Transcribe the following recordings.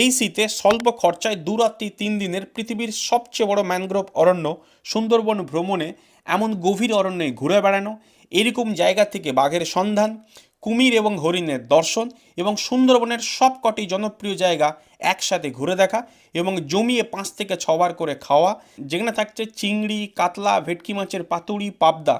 এই শীতে স্বল্প খরচায় দু রাত্রি তিন দিনের পৃথিবীর সবচেয়ে বড় ম্যানগ্রোভ অরণ্য সুন্দরবন ভ্রমণে এমন গভীর অরণ্যে ঘুরে বেড়ানো, এরকম জায়গা থেকে বাঘের সন্ধান, কুমির এবং হরিণের দর্শন এবং সুন্দরবনের সবকটি জনপ্রিয় জায়গা একসাথে ঘুরে দেখা এবং জমিয়ে পাঁচ থেকে ছবার করে খাওয়া, যেখানে থাকছে চিংড়ি, কাতলা, ভেটকি মাছের পাতুড়ি, পাবদা,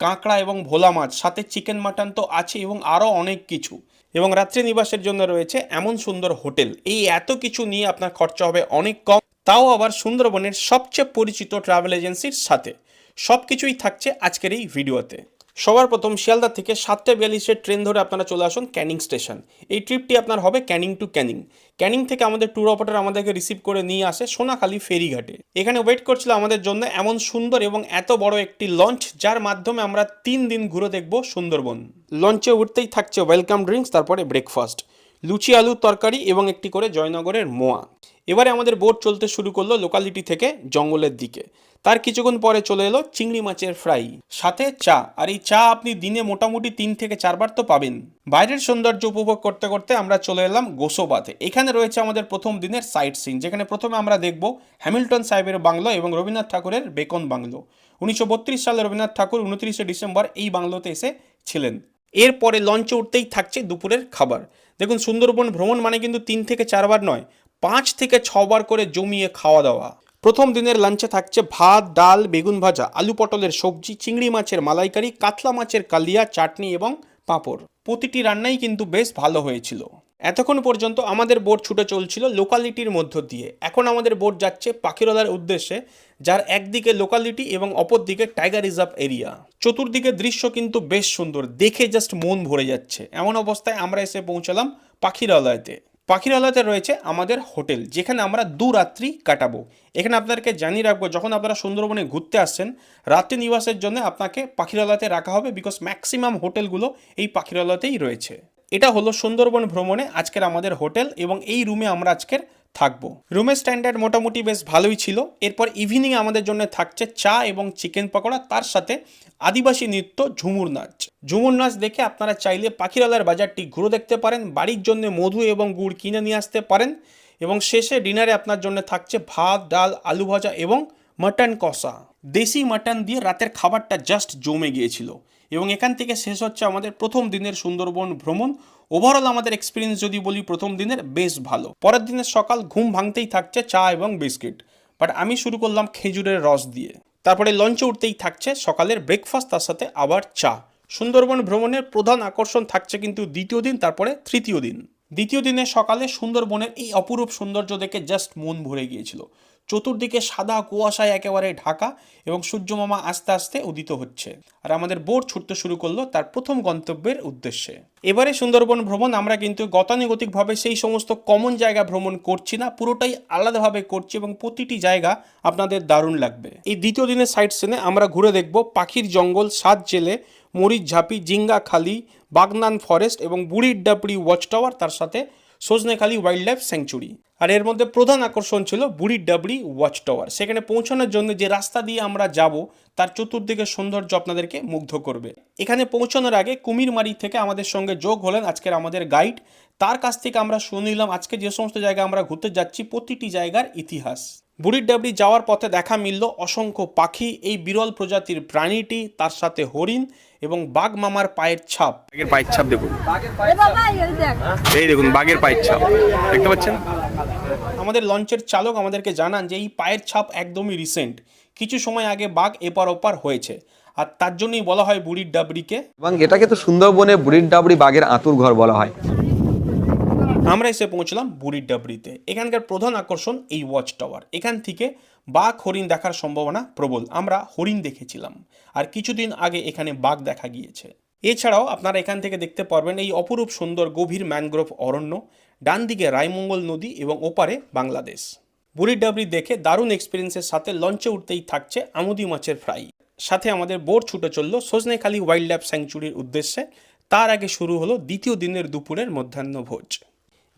কাঁকড়া এবং ভোলা মাছ, সাথে চিকেন, মাটন তো আছে এবং আরও অনেক কিছু। এবং রাত্রি নিবাসের জন্য রয়েছে এমন সুন্দর হোটেল। এই এত কিছু নিয়ে আপনার খরচা হবে অনেক কম, তাও আবার সুন্দরবনের সবচেয়ে পরিচিত ট্রাভেল এজেন্সির সাথে। সব কিছুই থাকছে আজকের এই ভিডিওতে। সবার প্রথম শিয়ালদা থেকে সাতটা বিয়াল্লিশের ট্রেন ধরে আপনারা চলে আসুন ক্যানিং স্টেশন। এই ট্রিপটি আপনার হবে ক্যানিং টু ক্যানিং। ক্যানিং থেকে আমাদের ট্যুর অপারেটর আমাদেরকে রিসিভ করে নিয়ে আসে সোনাখালী ফেরিঘাটে। এখানে ওয়েট করছিল আমাদের জন্য এমন সুন্দর এবং এত বড় একটি লঞ্চ যার মাধ্যমে আমরা তিন দিন ঘুরে দেখব সুন্দরবন। লঞ্চে উঠতেই থাকছে ওয়েলকাম ড্রিঙ্কস তারপরে ব্রেকফাস্ট লুচি, আলুর তরকারি এবং একটি করে জয়নগরের মোয়া। এবারে আমাদের বোট চলতে শুরু করল লোকালিটি থেকে জঙ্গলের দিকে। তার কিছুক্ষণ পরে চলে এলো চিংড়ি মাছের ফ্রাই সাথে চা। আর এই চা আপনি দিনে মোটামুটি তিন থেকে চারবার তো পাবেন। বাইরের সৌন্দর্য উপভোগ করতে করতে আমরা চলে এলাম গোসোবাতে এখানে রয়েছে আমাদের প্রথম দিনের সাইট সিন যেখানে প্রথমে আমরা দেখব হ্যামিল্টন সাহেবের বাংলো এবং রবীন্দ্রনাথ ঠাকুরের বেকন বাংলো। উনিশশো বত্রিশ সালে রবীন্দ্রনাথ ঠাকুর উনত্রিশে ডিসেম্বর এই বাংলোতে এসে ছিলেন। এরপরে লঞ্চে উঠতেই থাকছে দুপুরের খাবার। দেখুন, সুন্দরবন ভ্রমণ মানে কিন্তু তিন থেকে চারবার নয়। পাঁচ থেকে ছবার করে জমিয়ে খাওয়া দাওয়া। প্রথম দিনের লাঞ্চে থাকছে ভাত, ডাল, বেগুন ভাজা, আলু পটলের সবজি, চিংড়ি মাছের মালাইকারি, কাতলা মাছের কালিয়া, চাটনি এবং পাঁপড়। প্রতিটি রান্নাই কিন্তু বেশ ভালো হয়েছিল। এতক্ষণ পর্যন্ত আমাদের বোট ছুটে চলছিল লোকালিটির মধ্য দিয়ে। এখন আমাদের বোট যাচ্ছে পাখিরলার উদ্দেশ্যে, যার একদিকে লোকালিটি এবং অপর দিকে টাইগার রিজার্ভ এরিয়া চতুর্দিকে দৃশ্য কিন্তু বেশ সুন্দর, দেখে জাস্ট মন ভরে যাচ্ছে। এমন অবস্থায় আমরা এসে পৌঁছালাম পাখিরালয়তে পাখিরালয়তে রয়েছে আমাদের হোটেল, যেখানে আমরা দু রাত্রি কাটাবো। এখানে আপনাদেরকে জানিয়ে রাখব, যখন আপনারা সুন্দরবনে ঘুরতে আসছেন, রাত্রি নিবাসের জন্য আপনাকে পাখিরালয়তে রাখা হবে বিকজ ম্যাক্সিমাম হোটেলগুলো এই পাখিরালয়তেই রয়েছে। এটা হলো সুন্দরবন ভ্রমণে আজকের আমাদের হোটেল এবং এই রুমে আমরা আজকের থাকব। রুমের স্ট্যান্ডার্ড মোটামুটি বেশ ভালোই ছিল। এরপর ইভিনিং আমাদের জন্য থাকছে চা এবং চিকেন পকোড়া, তার সাথে আদিবাসী নৃত্য ঝুমুর নাচ। ঝুমুর নাচ দেখে আপনারা চাইলে পাখিরালার বাজারটি ঘুরে দেখতে পারেন, বাড়ির জন্য মধু এবং গুড় কিনে নিয়ে আসতে পারেন এবং শেষে ডিনারে আপনার জন্য থাকছে ভাত, ডাল, আলু ভাজা এবং মাটন কষা। দেশি মাটন দিয়ে রাতের খাবারটা জাস্ট জমে গিয়েছিল। এবং এখান থেকে শেষ হচ্ছে আমাদের প্রথম দিনের সুন্দরবন ভ্রমণ। ওভারঅল আমাদের এক্সপিরিয়েন্স যদি বলি প্রথম দিনের, বেশ ভালো। পরের দিনের সকাল ঘুম ভাঙতেই থাকছে চা এবং বিস্কিট। বাট আমি শুরু করলাম খেজুরের রস দিয়ে। তারপরে লঞ্চে উঠতেই থাকছে সকালের ব্রেকফাস্ট তার সাথে আবার চা। সুন্দরবন ভ্রমণের প্রধান আকর্ষণ থাকছে কিন্তু দ্বিতীয় দিন, তারপরে তৃতীয় দিন। দ্বিতীয় দিনে সকালে সুন্দরবনের এই অপরূপ সৌন্দর্য দেখে জাস্ট মন ভরে গিয়েছিল। চতুর্দিকে সাদা কুয়াশায় একেবারে ঢাকা এবং সূর্যমামা আস্তে আস্তে উদিত হচ্ছে। আর আমাদের বোট ছুটতে শুরু করল তার প্রথম গন্তব্যের উদ্দেশ্যে। এবারে সুন্দরবন ভ্রমণ আমরা কিন্তু গতানুগতিকভাবে সেই সমস্ত কমন জায়গা ভ্রমণ করছি না, পুরোটাই আলাদাভাবে করছি এবং প্রতিটি জায়গা আপনাদের দারুণ লাগবে। এই দ্বিতীয় দিনের সাইড সিনে আমরা ঘুরে দেখব পাখির জঙ্গল, সাত জেলে মরিচ ঝাঁপি, জিঙ্গা খালি, বাগনান ফরেস্ট এবং বুড়ির ডাবড়ি ওয়াচ টাওয়ার তার সাথে সজনেখালি ওয়াইল্ড লাইফ স্যাংচুরি। আর এর মধ্যে প্রধান আকর্ষণ ছিল বুড়ির ডাবড়ি ওয়াচ টাওয়ার সেখানে পৌঁছানোর জন্য যে রাস্তা দিয়ে আমরা যাব, তার চতুর্দিকে সৌন্দর্য আপনাদেরকে মুগ্ধ করবে। এখানে পৌঁছানোর আগে কুমিরমারি থেকে আমাদের সঙ্গে যোগ হলেন আজকের আমাদের গাইড। তার কাছ থেকে আমরা শুনিলাম আজকে যে সমস্ত জায়গা আমরা ঘুরতে যাচ্ছি, প্রতিটি জায়গার ইতিহাস। বুড়ির ডাবড়ি যাওয়ার পথে দেখা মিলল অসংখ্য পাখি এই বিরল প্রজাতির প্রাণীটি তার সাথে হরিণ এবং বাঘ মামার পায়ের ছাপ। বাঘের পায়ের ছাপ দেখুন। এই দেখুন বাঘের পায়ের ছাপ। দেখতে পাচ্ছেন? আমাদের লঞ্চের চালক আমাদেরকে জানান যে এই পায়ের ছাপ একদমই রিসেন্ট কিছু সময় আগে বাঘ এপার ওপার হয়েছে। আর তার জন্যই বলা হয় বুড়ির ডাবরিকে এবং এটাকে তো সুন্দরবনে বুড়ির ডাবড়ি বাঘের আঁতুর ঘর বলা হয়। আমরা এসে পৌঁছলাম বুড়ির ডাবরিতে এখানকার প্রধান আকর্ষণ এই ওয়াচ টাওয়ার এখান থেকে বাঘ, হরিণ দেখার সম্ভাবনা প্রবল। আমরা হরিণ দেখেছিলাম। আর কিছুদিন আগে এখানে বাঘ দেখা গিয়েছে। এছাড়াও আপনারা এখান থেকে দেখতে পারবেন এই অপরূপ সুন্দর গভীর ম্যানগ্রোভ অরণ্য ডান দিকে রায়মঙ্গল নদী এবং ওপারে বাংলাদেশ। বুড়ির ডাবরি দেখে দারুণ এক্সপিরিয়েন্সের সাথে লঞ্চে উঠতেই থাকছে আমুদি মাছের ফ্রাই সাথে আমাদের বোট ছুটে চলল সজনেখালি ওয়াইল্ড লাইফ স্যাংচুরির উদ্দেশ্যে। তার আগে শুরু হলো দ্বিতীয় দিনের দুপুরের মধ্যাহ্ন ভোজ।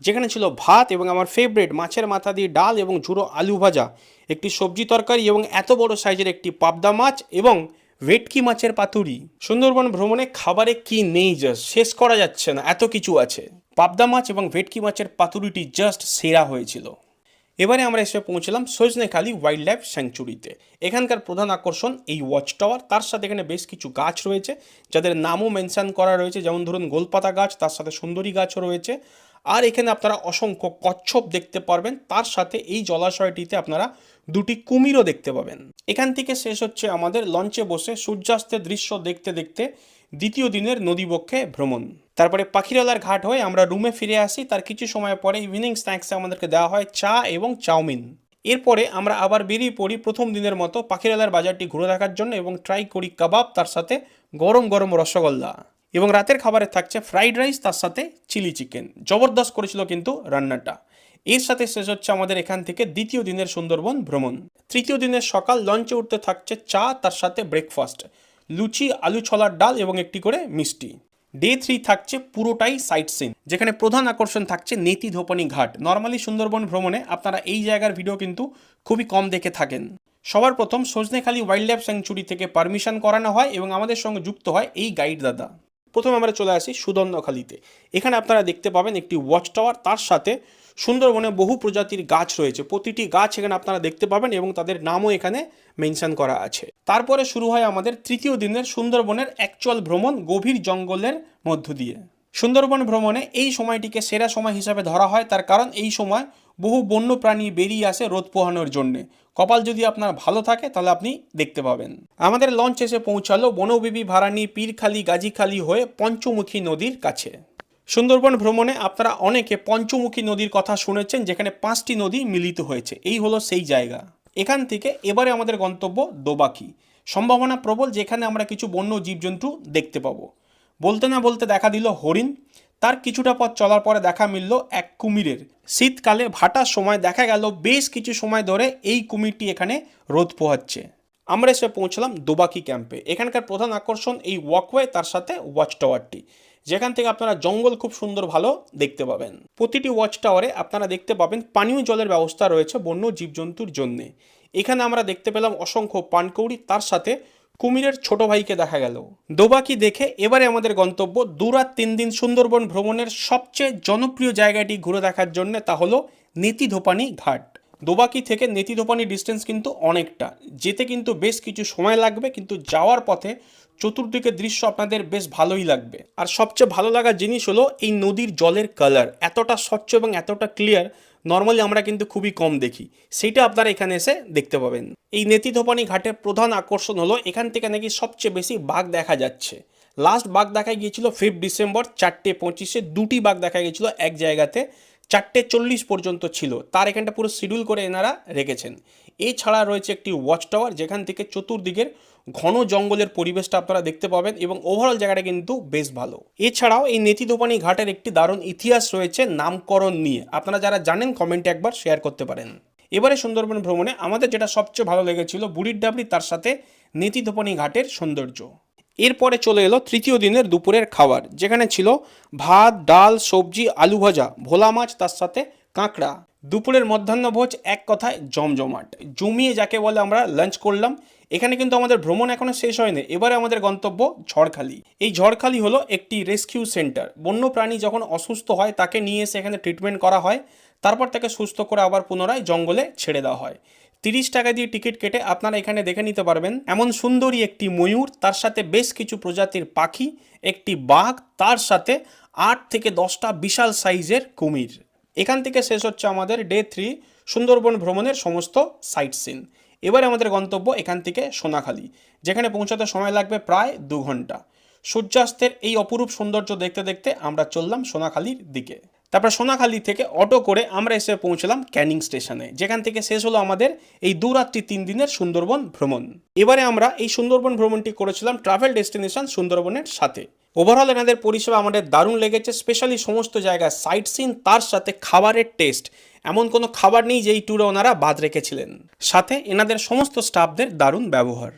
যেখানে ছিল ভাত এবং আমার ফেভারিট মাছের মাথা দিয়ে ডাল এবং ঝুড়ো আলু ভাজা, একটি সবজি তরকারি এবং এত বড় সাইজের একটি পাবদা মাছ এবং ভেটকি মাছের পাতুরি। সুন্দরবন ভ্রমণে খাবারে কি নেই জাস্ট শেষ করা যাচ্ছে না, এত কিছু আছে। পাবদা মাছ এবং ভেটকি মাছের পাতুরিটি জাস্ট সেরা হয়েছিল। এবারে আমরা এসে পৌঁছলাম সজনেখালি ওয়াইল্ড লাইফ স্যাংচুরিতে এখানকার প্রধান আকর্ষণ এই ওয়াচ টাওয়ার তার সাথে এখানে বেশ কিছু গাছ রয়েছে, যাদের নামও মেনশন করা রয়েছে, যেমন ধরুন গোলপাতা গাছ, তার সাথে সুন্দরী গাছও রয়েছে। আর এখানে আপনারা অসংখ্য কচ্ছপ দেখতে পারবেন। তার সাথে এই জলাশয়টিতে আপনারা দুটি কুমিরও দেখতে পাবেন। এখান থেকে শেষ হচ্ছে আমাদের লঞ্চে বসে সূর্যাস্তের দৃশ্য দেখতে দেখতে দ্বিতীয় দিনের নদীবক্ষে ভ্রমণ। তারপরে পাখিরালার ঘাট হয়ে আমরা রুমে ফিরে আসি। তার কিছু সময় পরে ইভিনিং স্ন্যাক্সে আমাদেরকে দেওয়া হয় চা এবং চাউমিন। এরপরে আমরা আবার বেরিয়ে পড়ি প্রথম দিনের মতো পাখিরালার বাজারটি ঘুরে দেখার জন্য এবং ট্রাই করি কাবাব, তার সাথে গরম গরম রসগোল্লা। এবং রাতের খাবারে থাকছে ফ্রাইড রাইস, তার সাথে চিলি চিকেন। জবরদস্ত করেছিল কিন্তু রান্নাটা। এর সাথে শেষ হচ্ছে আমাদের এখান থেকে দ্বিতীয় দিনের সুন্দরবন ভ্রমণ। তৃতীয় দিনের সকাল লঞ্চে উঠতে থাকছে চা, তার সাথে ব্রেকফাস্ট লুচি, আলু ছোলার ডাল এবং একটি করে মিষ্টি। ডে থ্রি থাকছে পুরোটাই সাইট সিন যেখানে প্রধান আকর্ষণ থাকছে নেতি ধোপনি ঘাট। নর্মালি সুন্দরবন ভ্রমণে আপনারা এই জায়গার ভিডিও কিন্তু খুবই কম দেখে থাকেন। সবার প্রথম সজনেখালি ওয়াইল্ড লাইফ স্যাংচুরি থেকে পারমিশন করানো হয় এবং আমাদের সঙ্গে যুক্ত হয় এই গাইড দাদা। প্রথমে আমরা চলে আসি সুদর্ণখালিতে। এখানে আপনারা দেখতে পাবেন একটি ওয়াচ টাওয়ার তার সাথে সুন্দরবনে বহু প্রজাতির গাছ রয়েছে। প্রতিটি গাছ এখানে আপনারা দেখতে পাবেন এবং তাদের নামও এখানে মেনশন করা আছে। তারপরে শুরু হয় আমাদের তৃতীয় দিনের সুন্দরবনের অ্যাকচুয়াল ভ্রমণ, গভীর জঙ্গলের মধ্য দিয়ে। সুন্দরবন ভ্রমণে এই সময়টিকে সেরা সময় হিসাবে ধরা হয়, তার কারণ এই সময় বহু বন্য প্রাণী বেরিয়ে আসে রোদ পোহানোর জন্যে। কপাল যদি আপনার ভালো থাকে, তাহলে আপনি দেখতে পাবেন। আমাদের লঞ্চ এসে পৌঁছালো বনবিবি ভারানি পীরখালি গাজীখালি হয়ে পঞ্চমুখী নদীর কাছে। সুন্দরবন ভ্রমণে আপনারা অনেকে পঞ্চমুখী নদীর কথা শুনেছেন, যেখানে পাঁচটি নদী মিলিত হয়েছে। এই হলো সেই জায়গা। এখান থেকে এবারে আমাদের গন্তব্য দোবাকি। সম্ভাবনা প্রবল, যেখানে আমরা কিছু বন্য জীবজন্তু দেখতে পাবো। বলতে না বলতে দেখা দিল হরিণ। তার কিছুটা পথ চলার পরে দেখা মিলল এক কুমিরের। শীতকালে ভাটার সময় দেখা গেল বেশ কিছু সময় ধরে এই কুমিরটি এখানে রোদ পোহাচ্ছে। আমরা এসে পৌঁছলাম দোবাকি ক্যাম্পে। এখানকার প্রধান আকর্ষণ এই ওয়াকওয়ে তার সাথে ওয়াচ টাওয়ারটি যেখান থেকে আপনারা জঙ্গল খুব সুন্দর ভালো দেখতে পাবেন। প্রতিটি ওয়াচ টাওয়ারে আপনারা দেখতে পাবেন পানীয় জলের ব্যবস্থা রয়েছে বন্য জীবজন্তুর জন্যে। এখানে আমরা দেখতে পেলাম অসংখ্য পানকৌড়ি, তার সাথে কুমিরের ছোট ভাইকে দেখা গেল। দোবাকি দেখে এবারে আমাদের গন্তব্য দু রাত তিন দিন সুন্দরবন ভ্রমণের সবচেয়ে জনপ্রিয় জায়গাটি ঘুরে দেখার জন্য তা হলো নেতিধোপানি ঘাট। দোবাকি থেকে নেতিধোপানি ডিস্টেন্স কিন্তু অনেকটা। যেতে কিন্তু বেশ কিছু সময় লাগবে, কিন্তু যাওয়ার পথে চতুর্দিকের দৃশ্য আপনাদের বেশ ভালোই লাগবে। আর সবচেয়ে ভালো লাগার জিনিস হলো এই নদীর জলের কালার এতটা স্বচ্ছ এবং এতটা ক্লিয়ার নর্মালি আমরা কিন্তু খুবই কম দেখি। সেইটা আপনারা এখানে এসে দেখতে পাবেন। এই নেতিধোপানি ঘাটের প্রধান আকর্ষণ হলো, এখান থেকে নাকি সবচেয়ে বেশি বাঘ দেখা যাচ্ছে। লাস্ট বাঘ দেখা গিয়েছিল ফিফথ ডিসেম্বর চারটে পঁচিশে। দুটি বাঘ দেখা গিয়েছিল এক জায়গাতে, চারটে চল্লিশ পর্যন্ত ছিল। তার এখানটা পুরো শিডিউল করে এনারা রেখেছেন। এছাড়া রয়েছে একটি ওয়াচ টাওয়ার যেখান থেকে চতুর্দিকের ঘন জঙ্গলের পরিবেশটা আপনারা দেখতে পাবেন এবং ওভারঅল জায়গাটা কিন্তু বেশ ভালো। এছাড়াও এই নেতি নেতিদোপানি ঘাটের একটি দারুণ ইতিহাস রয়েছে নামকরণ নিয়ে। আপনারা যারা জানেন কমেন্টে একবার শেয়ার করতে পারেন। এবারে সুন্দরবন ভ্রমণে আমাদের যেটা সবচেয়ে ভালো লেগেছিল, বুড়ির ডাবলি তার সাথে নেতি নেতিদোপানি ঘাটের সৌন্দর্য। এরপরে চলে এলো তৃতীয় দিনের দুপুরের খাবার, যেখানে ছিল ভাত, ডাল, সবজি, আলু ভাজা, ভোলা মাছ, তার সাথে কাঁকড়া। দুপুরের মধ্যাহ্নভোজ এক কথায় জমজমাট। জমিয়ে যাকে বলে আমরা লাঞ্চ করলাম এখানে কিন্তু আমাদের ভ্রমণ এখনও শেষ হয়নি। এবারে আমাদের গন্তব্য ঝড়খালি। এই ঝড়খালি হলো একটি রেস্কিউ সেন্টার। বন্য প্রাণী যখন অসুস্থ হয়, তাকে নিয়ে এসে এখানে ট্রিটমেন্ট করা হয়। তারপর তাকে সুস্থ করে আবার পুনরায় জঙ্গলে ছেড়ে দেওয়া হয়। তিরিশ টাকা দিয়ে টিকিট কেটে আপনারা এখানে দেখে নিতে পারবেন, এমন সুন্দরী একটি ময়ূর, তার সাথে বেশ কিছু প্রজাতির পাখি, একটি বাঘ, তার সাথে আট থেকে দশটা বিশাল সাইজের কুমির। এখান থেকে শেষ হচ্ছে আমাদের ডে থ্রি সুন্দরবন ভ্রমণের সমস্ত সাইট সিন। এবারে আমাদের গন্তব্য এখান থেকে সোনাখালি, যেখানে পৌঁছাতে সময় লাগবে প্রায় দু ঘণ্টা। সূর্যাস্তের এই অপরূপ সৌন্দর্য দেখতে দেখতে আমরা চললাম সোনাখালির দিকে। তারপর সোনাখালি থেকে অটো করে আমরা এসে পৌঁছলাম ক্যানিং স্টেশনে, যেখান থেকে শেষ হলো আমাদের এই দু রাত্রি তিন দিনের সুন্দরবন ভ্রমণ। এবারে আমরা এই সুন্দরবন ভ্রমণটি করেছিলাম ট্রাভেল ডেস্টিনেশন সুন্দরবনের সাথে। ওভারঅল এনাদের পরিষেবা আমাদের দারুণ লেগেছে স্পেশালি সমস্ত জায়গায় সাইট সিন তার সাথে খাবারের টেস্ট এমন কোনো খাবার নেই যেই ট্যুরে ওনারা বাদ রেখেছিলেন। সাথে এনাদের সমস্ত স্টাফদের দারুণ ব্যবহার।